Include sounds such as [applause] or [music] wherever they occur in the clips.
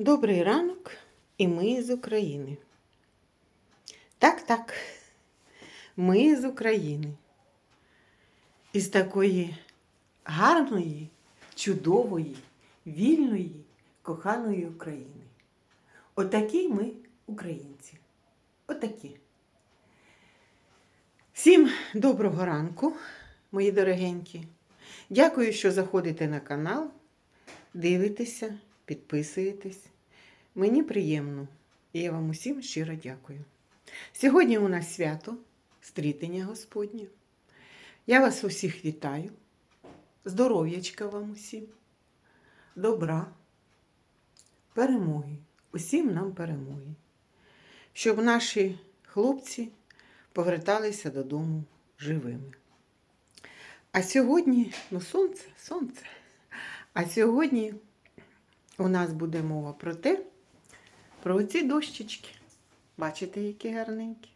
Добрий ранок, і ми з України. Так, так, ми з України. Із такої гарної, чудової, вільної, коханої України. Отакі ми українці. Отакі. Всім доброго ранку, мої дорогенькі. Дякую, що заходите на канал, дивитеся, підписуєтесь. Мені приємно, і я вам усім щиро дякую. Сьогодні у нас свято стрітення Господнє. Я вас усіх вітаю. Здоров'ячка вам усім, добра, перемоги, усім нам перемоги. Щоб наші хлопці поверталися додому живими. А сьогодні, ну, сонце, сонце. А сьогодні у нас буде мова про те, про оці дощечки. Бачите, які гарненькі?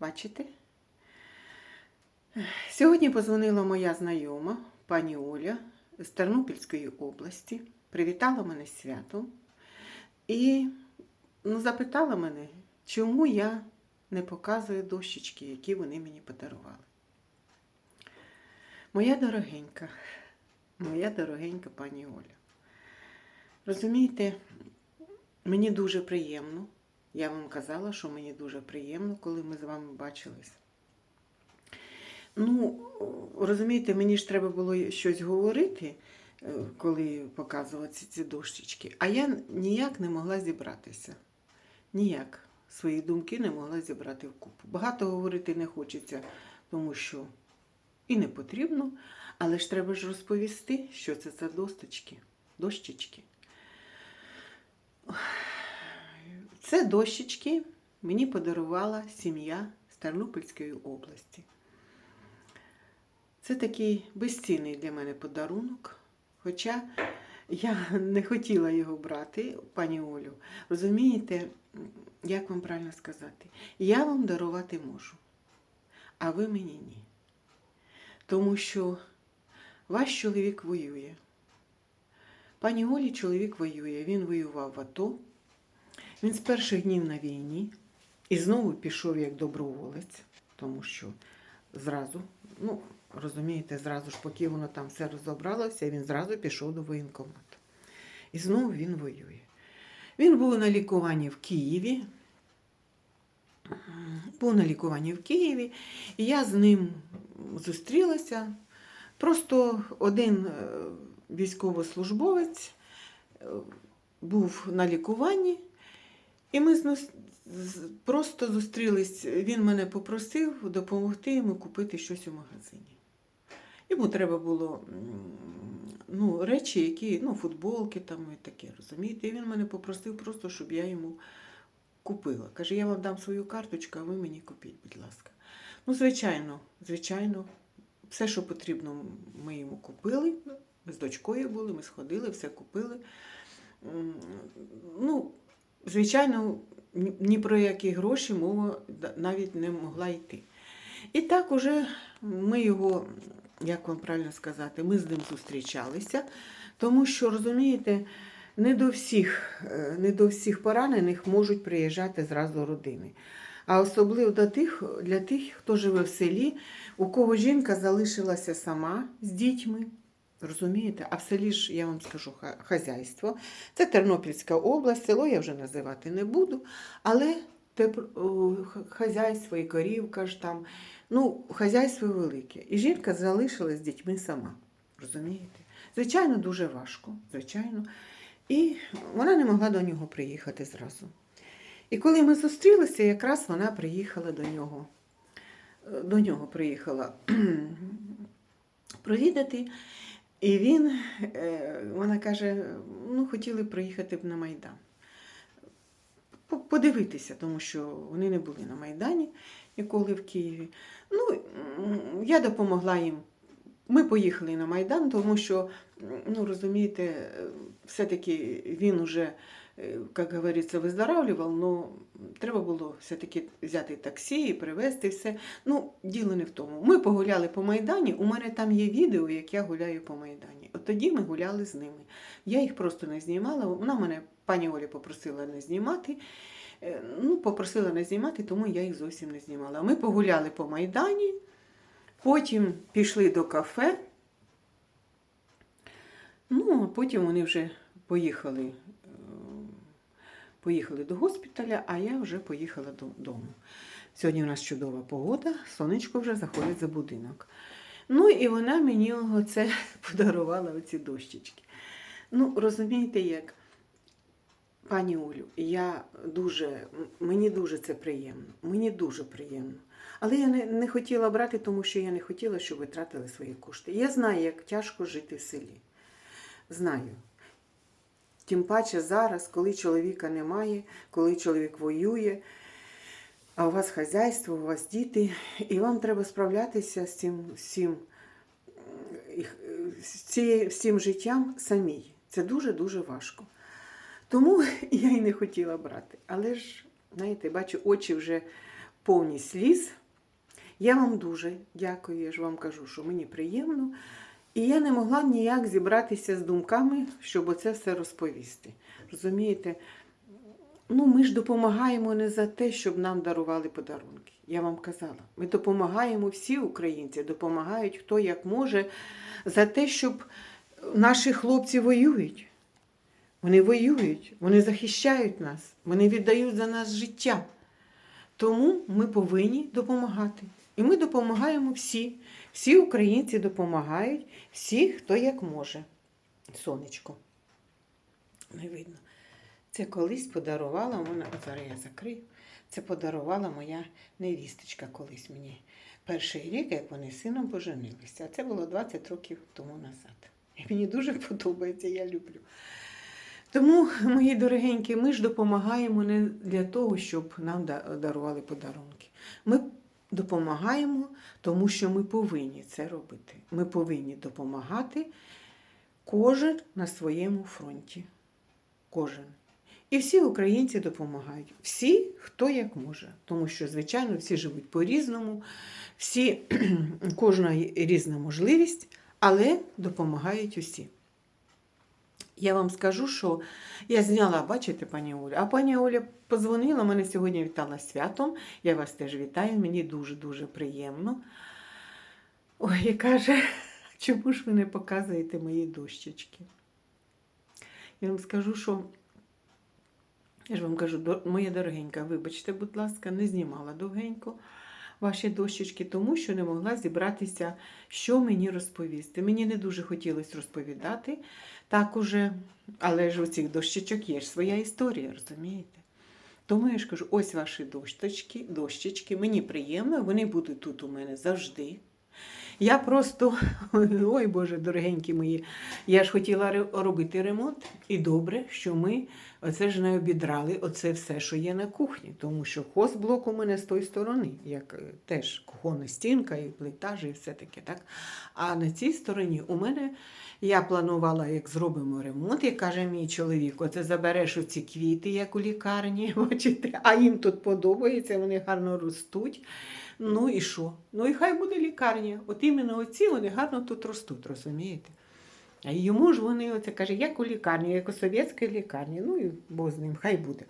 Бачите? Сьогодні позвонила моя знайома, пані Оля з Тернопільської області, привітала мене святом і ну, запитала мене, чому я не показую дощечки, які вони мені подарували. Моя дорогенька, моя дорогенька пані Оля. Розумієте, мені дуже приємно. Я вам казала, що мені дуже приємно, коли ми з вами бачились. Ну, розумієте, мені ж треба було щось говорити, е, коли показувати ці дощечки, а я ніяк не могла зібратися. Ніяк свої думки не могла зібрати вкупу. Багато говорити не хочеться, тому що і не потрібно, але ж треба ж розповісти, що це за досточки, дощечки. Це дощечки мені подарувала сім'я з Тернопільської області. Це такий безцінний для мене подарунок. Хоча я не хотіла його брати, пані Олю. Розумієте, як вам правильно сказати? Я вам дарувати можу, а ви мені ні. Тому що ваш чоловік воює. Пані Олі чоловік воює. Він воював в АТО. Він з перших днів на війні і знову пішов як доброволець, тому що зразу, ну, розумієте, зразу ж, поки воно там все розібралося, він зразу пішов до воєнкомату. І знову він воює. Він був на лікуванні в Києві. Був на лікуванні в Києві, і я з ним зустрілася. Просто один е, військовослужбовець е, був на лікуванні, і ми просто зустрілись. Він мене попросив допомогти йому купити щось у магазині. Йому треба було ну, речі, які, ну, футболки там і таке, розумієте? І він мене попросив просто, щоб я йому купила. Каже, я вам дам свою карточку, а ви мені купіть, будь ласка. Ну, звичайно, звичайно, все, що потрібно, ми йому купили. З дочкою були, ми сходили, все купили. Ну, звичайно, ні про які гроші мова навіть не могла йти. І так уже ми його, як вам правильно сказати, ми з ним зустрічалися, тому що, розумієте, не до всіх, е, не до всіх поранених можуть приїжджати зразу родини. А особливо до тих, для тих, хто живе в селі, у кого жінка залишилася сама з дітьми. Розумієте? А в селі ж я вам скажу хазяйство. Це Тернопільська область, село я вже називати не буду, але теп- хазяйство і корівка ж там. Ну, хазяйство велике. І жінка залишилась з дітьми сама. Розумієте? Звичайно, дуже важко, звичайно. І вона не могла до нього приїхати зразу. І коли ми зустрілися, якраз вона приїхала до нього. Е, До нього приїхала [clears throat] провідати. І він, е, вона каже, ну, хотіли приїхати б на Майдан. Подивитися, тому що вони не були на Майдані ніколи в Києві. Ну, я допомогла їм. Ми поїхали на Майдан, тому що, ну, розумієте, е, все-таки він уже, як говориться, виздоравлював, але треба було все-таки взяти таксі і привезти все. Ну, діло не в тому. Ми погуляли по Майдані. У мене там є відео, як я гуляю по Майдані. От тоді ми гуляли з ними. Я їх просто не знімала. Вона мене, пані Оля, попросила не знімати. Е, Ну, попросила не знімати, тому я їх зовсім не знімала. Ми погуляли по Майдані, потім пішли до кафе. Ну, а потім вони вже поїхали, поїхали до госпіталя, а я вже поїхала додому. Сьогодні у нас чудова погода, сонечко вже заходить за будинок. Ну і вона мені оце [laughs] подарувала оці дощечки. Ну, розумієте, як, пані Олю, я дуже, мені дуже це приємно. Мені дуже приємно. Але я не, не хотіла брати, тому що я не хотіла, щоб ви тратили свої кошти. Я знаю, як тяжко жити в селі. Знаю. Тим паче зараз, коли чоловіка немає, коли чоловік воює, а у вас хазяйство, у вас діти, і вам треба справлятися з цим, е, з цим життям самій. Це дуже-дуже важко. Тому [laughs] я й не хотіла брати. Але ж, знаєте, бачу, очі вже повні сліз. Я вам дуже дякую, я ж вам кажу, що мені приємно. І я не могла ніяк зібратися з думками, щоб оце все розповісти. Розумієте? Ну, ми ж допомагаємо не за те, щоб нам дарували подарунки. Я вам казала. Ми допомагаємо всі українці, допомагають хто як може за те, щоб наші хлопці воюють. Вони воюють, вони захищають нас, вони віддають за нас життя. Тому ми повинні допомагати. І ми допомагаємо всі. Всі українці допомагають, всі, хто як може. Сонечко. Не видно. Це колись подарувала от зараз я закрию. Це подарувала моя невісточка колись мені. Перший рік, як вони з сином поженилися. Це було 20 років тому назад. І мені дуже подобається, я люблю. Тому, мої дорогенькі, ми ж допомагаємо не для того, щоб нам дарували подарунки. Ми допомагаємо, тому що ми повинні це робити. Ми повинні допомагати кожен на своєму фронті. Кожен. І всі українці допомагають. Всі, хто як може. Тому що, звичайно, всі живуть по-різному, всі, [clears throat] є різна можливість, але допомагають усі. Я вам скажу, що я зняла, бачите, пані Оля. А пані Оля позвонила, мене сьогодні вітала святом. Я вас теж вітаю, мені дуже-дуже приємно. Ой, і каже, [laughs] чому ж ви не показуєте мої дощечки? Я вам скажу, що я ж вам кажу, моя дорогенька, вибачте, будь ласка, не знімала довгенько ваші дощечки, тому що не могла зібратися, що мені розповісти. Мені не дуже хотілося розповідати так уже, але ж у цих дощечок є ж своя історія, розумієте? Тому я ж кажу, ось ваші дощечки, дощечки, мені приємно, вони будуть тут у мене завжди. Я просто, [laughs] ой Боже, дорогенькі мої, я ж хотіла робити ремонт, і добре, що ми оце ж не обідрали оце все, що є на кухні, тому що хозблок у мене з тої сторони, як е, теж кухонна стінка, і плитаж, і все таке. Так? А на цій стороні у мене я планувала, як зробимо ремонт, як каже мій чоловік, оце забереш оці квіти, як у лікарні, [laughs] бачите, а їм тут подобається, вони гарно ростуть. Ну і що? Ну і хай буде лікарня. От іменно оці вони гарно тут ростуть, розумієте? А йому ж вони оце каже, як у лікарні, як у совєтській лікарні. Ну і Бог з ним, хай буде.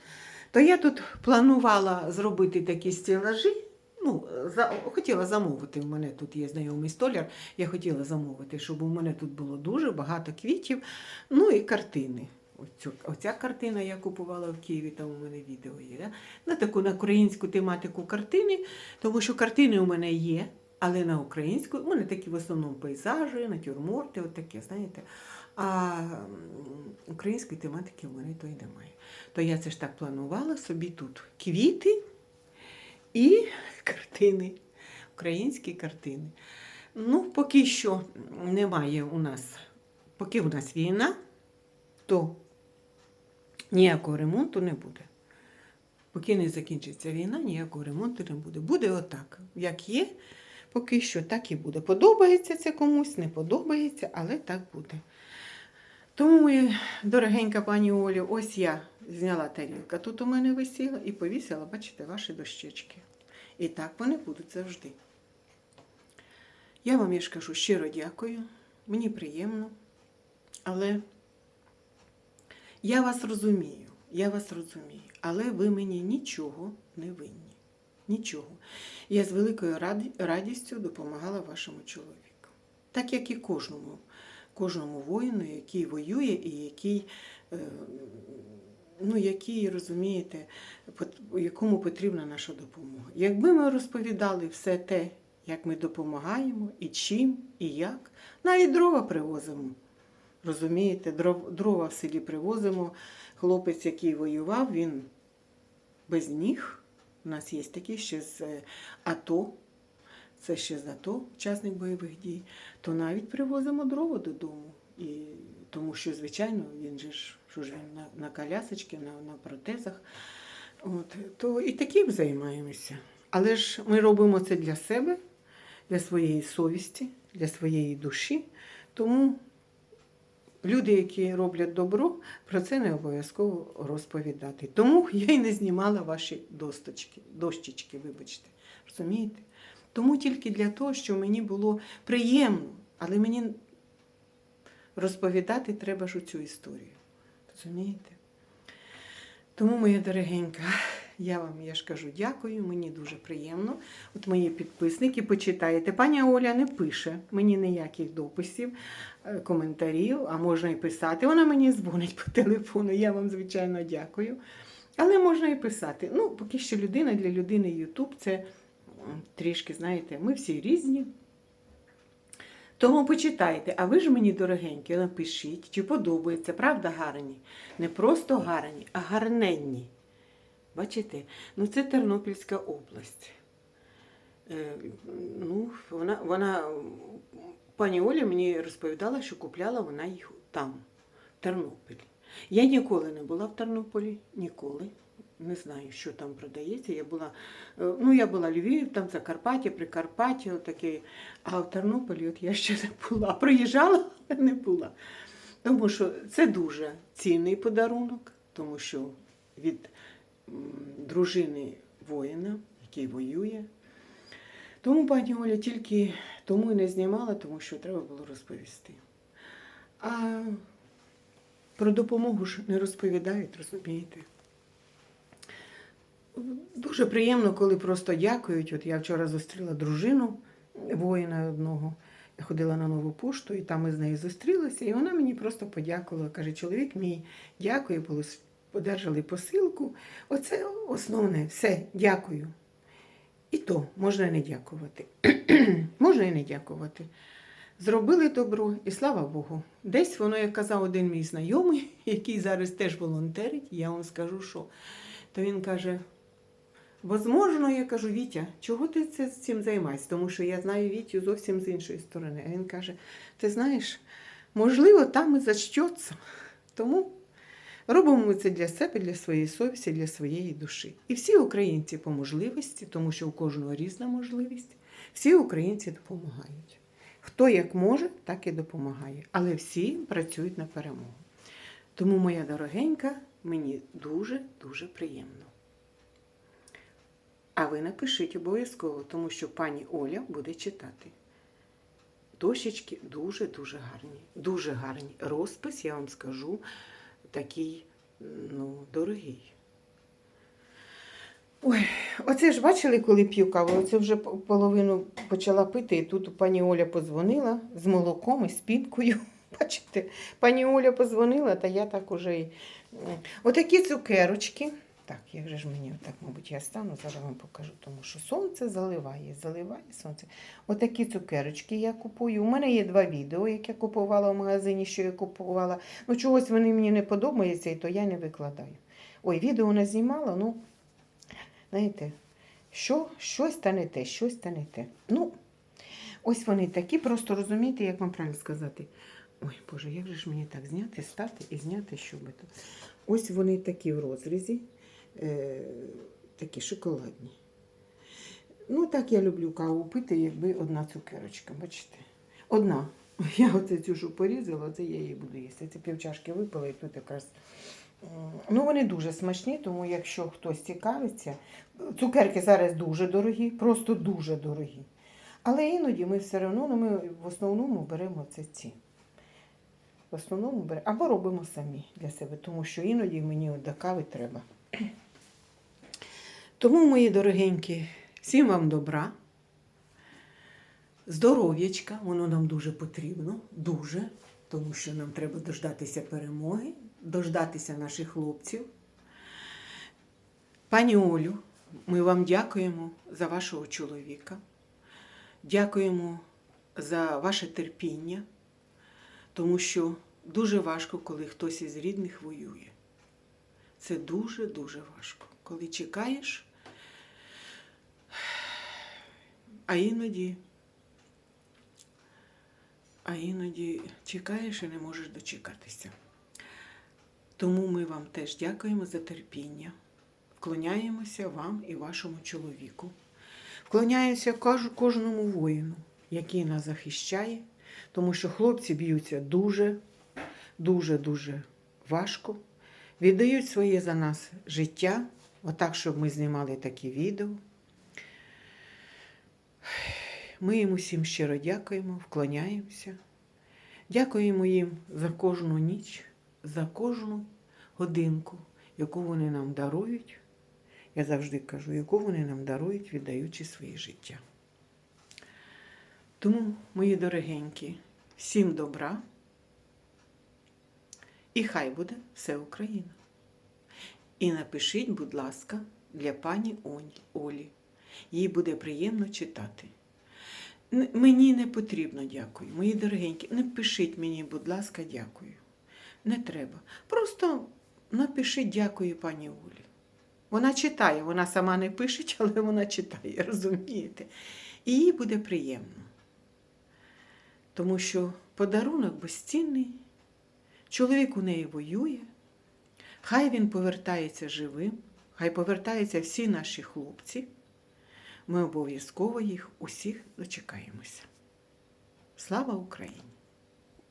То я тут планувала зробити такі стелажі. Ну, за, хотіла замовити. У мене тут є знайомий столяр. Я хотіла замовити, щоб у мене тут було дуже багато квітів, ну і картини. Оцю, оця картина я купувала в Києві, там у мене відео є. Да? На таку на українську тематику картини, тому що картини у мене є, але на українську, у мене такі в основному пейзажі, натюрморти, от таке, знаєте. А української тематики у мене то й немає. То я це ж так планувала собі тут квіти і картини, українські картини. Ну, поки що немає у нас, поки у нас війна, то ніякого ремонту не буде. Поки не закінчиться війна, ніякого ремонту не буде. Буде отак, як є, поки що так і буде. Подобається це комусь, не подобається, але так буде. Тому, дорогенька пані Олю, ось я зняла тарілка. Тут у мене висіла і повісила, бачите, ваші дощечки. І так вони будуть завжди. Я вам я ж кажу щиро дякую. Мені приємно. Але я вас розумію, я вас розумію, але ви мені нічого не винні. Нічого. Я з великою радістю допомагала вашому чоловіку. Так як і кожному, кожному воїну, який воює і який, е, ну, який, розумієте, якому потрібна наша допомога. Якби ми розповідали все те, як ми допомагаємо, і чим, і як, навіть дрова привозимо. Розумієте, дров- дрова в селі привозимо. Хлопець, який воював, він без ніг. У нас є такий ще з е, АТО, це ще з АТО, учасник бойових дій, то навіть привозимо дрова додому. І, тому що, звичайно, він же ж, що ж він на, на колясочці, на, на протезах. От, то і таким займаємося. Але ж ми робимо це для себе, для своєї совісті, для своєї душі. Тому люди, які роблять добро, про це не обов'язково розповідати. Тому я й не знімала ваші досточки, дощечки, вибачте. Розумієте? Тому тільки для того, що мені було приємно, але мені розповідати треба ж цю історію. Розумієте? Тому, моя дорогенька, я вам, я ж кажу, дякую, мені дуже приємно. От мої підписники почитаєте. Пані Оля не пише мені ніяких дописів, е, коментарів, а можна і писати. Вона мені дзвонить по телефону. Я вам, звичайно, дякую. Але можна і писати. Ну, поки що людина для людини Ютуб це трішки, знаєте, ми всі різні. Тому почитайте, а ви ж мені, дорогенькі, напишіть, чи подобається, правда, гарні? Не просто гарні, а гарненні. Бачите? Ну, це Тернопільська область. Е, ну, вона, вона, пані Оля мені розповідала, що купляла вона їх там, в Тернополі. Я ніколи не була в Тернополі, ніколи. Не знаю, що там продається. Я була, е, ну, я була Львів, там Закарпаття, Прикарпаття, отаке. А в Тернополі от я ще не була. Приїжджала, але не була. Тому що це дуже цінний подарунок, тому що від дружини воїна, який воює. Тому, пані Оля, тільки тому і не знімала, тому що треба було розповісти. А про допомогу ж не розповідають, розумієте? Дуже приємно, коли просто дякують. От я вчора зустріла дружину воїна одного. Я ходила на нову пошту, і там ми з нею зустрілися, і вона мені просто подякувала. Каже, чоловік мій, дякую, подержали посилку. Оце основне, все, дякую. І то можна не дякувати. [clears throat] можна і не дякувати. Зробили добро, і слава Богу. Десь воно, як казав один мій знайомий, [laughs] який зараз теж волонтерить, я вам скажу, що. То він каже: Возможно, я кажу, Вітя, чого ти це, цим займаєшся? Тому що я знаю Вітю зовсім з іншої сторони. А він каже: ти знаєш, можливо, там і зачтеться. Тому робимо це для себе, для своєї совісті, для своєї душі. І всі українці по можливості, тому що у кожного різна можливість, всі українці допомагають. Хто як може, так і допомагає. Але всі працюють на перемогу. Тому, моя дорогенька, мені дуже-дуже приємно. А ви напишіть обов'язково, тому що пані Оля буде читати. Дощечки дуже-дуже гарні. Дуже гарні. Розпис, я вам скажу, такий, ну, дорогий. Ой, оце ж бачили, коли п'ю каву, оце вже половину почала пити, і тут пані Оля позвонила з молоком і з пінкою. [laughs] Бачите, пані Оля позвонила, та я так уже. Отакі цукерочки. Так, як же ж мені отак, мабуть, я стану, зараз вам покажу, тому що сонце заливає, заливає сонце. Отакі цукерочки я купую. У мене є два відео, які я купувала в магазині, що я купувала. Ну, чогось вони мені не подобаються, і то я не викладаю. Ой, відео не знімала, ну, знаєте, що, щось та не те, щось та не те. Ну, ось вони такі, просто розумієте, як вам правильно сказати. Ой, Боже, як же ж мені так зняти, стати і зняти, щоб це. Ось вони такі в розрізі, е, такі шоколадні. Ну, так я люблю каву пити, якби одна цукерочка, бачите? Одна. [laughs] Я оце цю порізала, це я її буду їсти. Це півчашки випила і тут якраз. Ну, вони дуже смачні, тому якщо хтось цікавиться, цукерки зараз дуже дорогі, просто дуже дорогі. Але іноді ми все одно, ну, ми в основному беремо це ці. В основному беремо. Або робимо самі для себе, тому що іноді мені до кави треба. Тому, мої дорогенькі, всім вам добра, здоров'ячка, воно нам дуже потрібно, дуже, тому що нам треба дождатися перемоги, дождатися наших хлопців. Пані Олю, ми вам дякуємо за вашого чоловіка, дякуємо за ваше терпіння, тому що дуже важко, коли хтось із рідних воює. Це дуже-дуже важко. Коли чекаєш, а іноді, а іноді чекаєш і не можеш дочекатися. Тому ми вам теж дякуємо за терпіння. Вклоняємося вам і вашому чоловіку. Вклоняємося кож- кожному воїну, який нас захищає, тому що хлопці б'ються дуже, дуже, дуже важко. Віддають своє за нас життя, отак, щоб ми знімали такі відео. Ми їм усім щиро дякуємо, вклоняємося. Дякуємо їм за кожну ніч, за кожну годинку, яку вони нам дарують. Я завжди кажу, яку вони нам дарують, віддаючи своє життя. Тому, мої дорогенькі, всім добра. І хай буде все Україна. І напишіть, будь ласка, для пані Олі. Їй буде приємно читати. Мені не потрібно дякую. Мої дорогенькі, не пишіть мені, будь ласка, дякую. Не треба. Просто напишіть дякую пані Олі. Вона читає, вона сама не пише, [laughs] але вона читає, розумієте? І їй буде приємно. Тому що подарунок безцінний, чоловік у неї воює, хай він повертається живим, хай повертаються всі наші хлопці. Ми обов'язково їх усіх дочекаємося. Слава Україні!